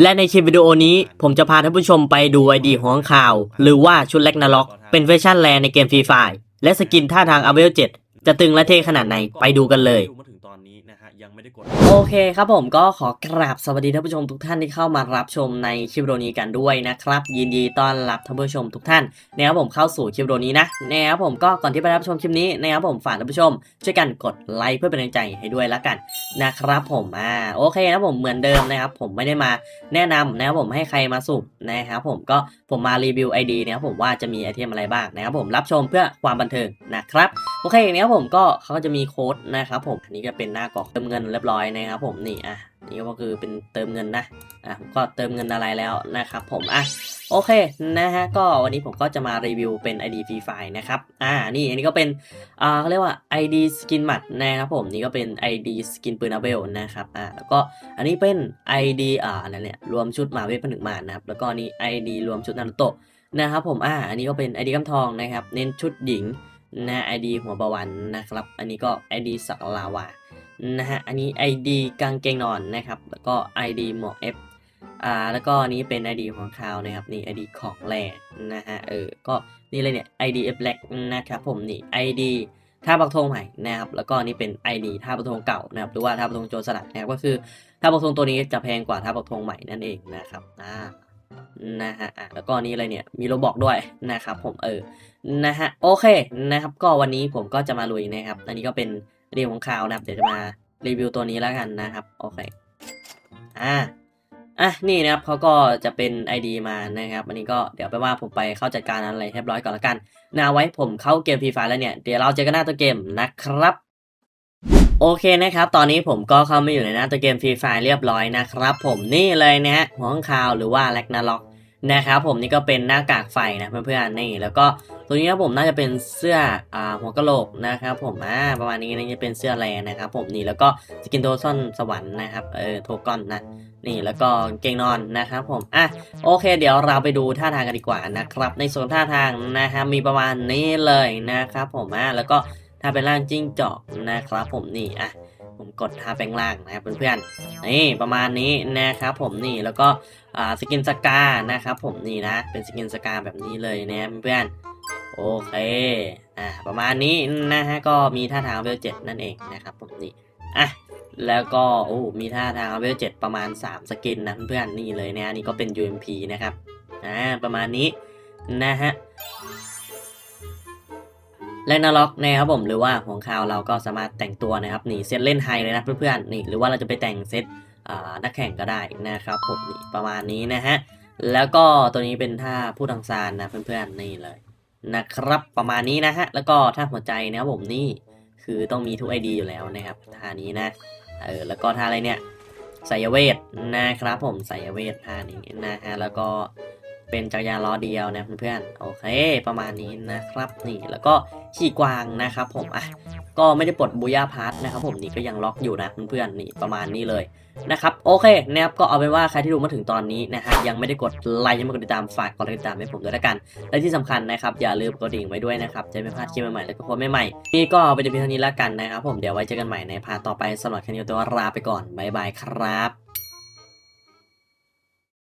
และในคลิปวิดีโอนี้ผมจะพาท่านผู้ชมไปดูไอดีของข่าว หรือว่าชุดเล็กนาล็อก เป็นเวอร์ชันแรในเกมฟรีไฟและสกินท่าทางอเวลเจะตึงและเท่ขนาดไหนไปดูกันเลย ยังไม่ได้กด โอเคครับผมก็ขอกราบสวัสดีท่านผู้ชมทุกท่านที่เข้ามารับชมในคลิปวิดีโอนี้กันด้วยนะครับ ยินดีต้อนรับท่านผู้ชมทุกท่านนะครับผมเข้าสู่คลิปวิดีโอนี้นะนะครับผมก็ก่อนที่ไปรับชมคลิปนี้นะครับผมฝากท่านผู้ชม ช่วยกันกดไลค์เพื่อเป็นกำลังใจให้ด้วยละกันนะครับผมอ่าโอเคนะผมเหมือนเดิมนะครับผมไม่ได้มาแนะนำนะครับผมให้ใครมาสุ่มนะครับผมก็ผมมารีวิว ID นะครับผมว่าจะมีไอเทมอะไรบ้างนะครับผมรับชมเพื่อความบันเทิงนะครับ โอเคอย่างนี้ครับผมก็เขาก็จะมีโค้ดนะครับผมอันนี้ก็เป็นหน้ากรอกเติมเงินเรียบร้อยนะครับผมนี่อะนี่ก็คือเป็นเติมเงินนะอะก็เติมเงินอะไรแล้วนะครับผมอะโอเคนะฮะก็วันนี้ผมก็จะมารีวิวเป็น ID Free Fire นะครับอ่านี่อันนี้ก็เป็นอ่าเขาเรียกว่า ID Skin หมัดนะครับผมนี่ก็เป็น ID Skin ปืนอาเบลนะครับอ่าแล้วก็อันนี้เป็น ID อ่าอะไรเนี่ยรวมชุดหมาเวทผนึกมานะครับแล้วก็นนี้ ID รวมชุดนารุโตะนะครับผมอ่าอันนี้ก็เป็น ID กำทองนะครับเน้นชุดหญิง นะ ID หัวประวันนะครับ อันนี้ก็ ID สักลาวานะฮะ อันนี้ ID กางเกงนอนนะครับ แล้วก็ ID หมวก F อ่า แล้วก็อันนี้เป็น ID ของคาวนะครับ นี่ ID ของแร่นะฮะ เออ ก็นี่เลยเนี่ย ID F Black นะครับผม นี่ ID ท่าปักธงใหม่นะครับ แล้วก็อันนี้เป็น ID ท่าปักธงเก่านะครับ หรือว่าท่าปักธงโจรสลัดนะครับ ก็คือท่าปักธงตัวนี้จะแพงกว่าท่าปักธงใหม่นั่นเองนะครับ อ่า นะฮะอะแล้วก็นี้อะไรเนี่ยมีโลบอกด้วยนะครับผมเออนะฮะโอเคนะครับก็วันนี้ผมก็จะมาลุยนะครับ อันนี้ก็เป็นเรียงของข่าวนะครับเดี๋ยวจะมารีวิวตัวนี้แล้วกันนะครับโอเคอ่าอะนี่นะครับเขาก็จะเป็น ID มานะครับอันนี้ก็เดี๋ยวไปว่าผมไปเข้าจัดการอะไรเรียบร้อยก่อนละกันนะไว้ผมเข้าเกมฟรีไฟแล้วเนี่ยเดี๋ยวเราเจอกันหน้าตัวเกมนะครับ โอเคนะครับ ตอนนี้ผมก็เข้ามาอยู่ในหน้าตัวเกมฟรีไฟเรียบร้อยนะครับผมนี่เลยนะฮะหัวข้างข่าวหรือว่าแลกนาล็อกนะครับผมนี่ก็เป็นหน้ากากไฟนะเพื่อนๆนี่แล้วก็ตัวนี้ครับผมน่าจะเป็นเสื้ออ่าหัวกะโหลกนะครับผมอ่าประมาณนี้นี่จะเป็นเสื้อแรงนะครับผมนี่แล้วก็สกินโทซ่อนสวรรค์นะครับเออโทก้อนนะนี่แล้วก็เกงนอนนะครับผมอะโอเค เดี๋ยวเราไปดูท่าทางกันดีกว่านะครับในส่วนท่าทางนะครับมีประมาณนี้เลยนะครับผมอะแล้วก็ ถ้าเป็นร่างจิ้งจอกนะครับผมนี่อะผมกดท่าแปลงร่างนะครับเพื่อนๆนี่ประมาณนี้นะครับผมนี่แล้วก็อ่าสกินสกานะครับผมนี่นะเป็นสกินสกาแบบนี้เลยนะเพื่อนโอเคอ่าประมาณนี้นะฮะก็มีท่าทางเวลเจ็ดนั่นเองนะครับผมนี่อะแล้วก็โอ้มีท่าทางเวลเจ็ดประมาณ 3 สกินนะเพื่อนนี่เลยนะนนี่ก็เป็น UMP นะครับอ่าประมาณนี้นะฮะ และนาล็อกนะครับผมหรือว่าของข่าวเราก็สามารถแต่งตัวนะครับนี่เซตเล่นไฮเลยนะเพื่อนๆนี่หรือว่าเราจะไปแต่งเซตอ่านักแข่งก็ได้นะครับผมนี่ประมาณนี้นะฮะแล้วก็ตัวนี้เป็นท่าผู้ทางซานนะเพื่อนๆนี่เลยนะครับประมาณนี้นะฮะแล้วก็ท่าหัวใจนะครับผมนี่คือต้องมีทุกไอดีอยู่แล้วนะครับท่านี้นะเออแล้วก็ท่าอะไรเนี่ยสายเวทนะครับผมสายเวทท่านี้นะฮะแล้วก็ เป็นจักรยานล้อเดียวนะเพื่อนๆโอเค ประมาณนี้นะครับนี่แล้วก็ขี่กวางนะครับผมอะก็ไม่ได้ปลดบูย่าพาร์ทนะครับผมนี่ก็ยังล็อกอยู่นะเพื่อนๆนี่ประมาณนี้เลยนะครับโอเคนะครับก็เอาเป็นว่าใครที่ดูมาถึงตอนนี้นะฮะยังไม่ได้กดไลค์ยังไม่กดติดตามฝากกดติดตามให้ผมด้วยละกัน และที่สำคัญนะครับอย่าลืมกดดิ่งไว้ด้วยนะครับจะไม่พลาดคลิปใหม่ๆและก็โพสใหม่ๆนี่ก็ไปนเพียงเท่านี้ละกันนะครับผมเดี๋ยวไว้เจอกันใหม่ในพาร์ทต่อไปสำหรับแค่นี้ตัวลาไปก่อนบ๊ายบายครับ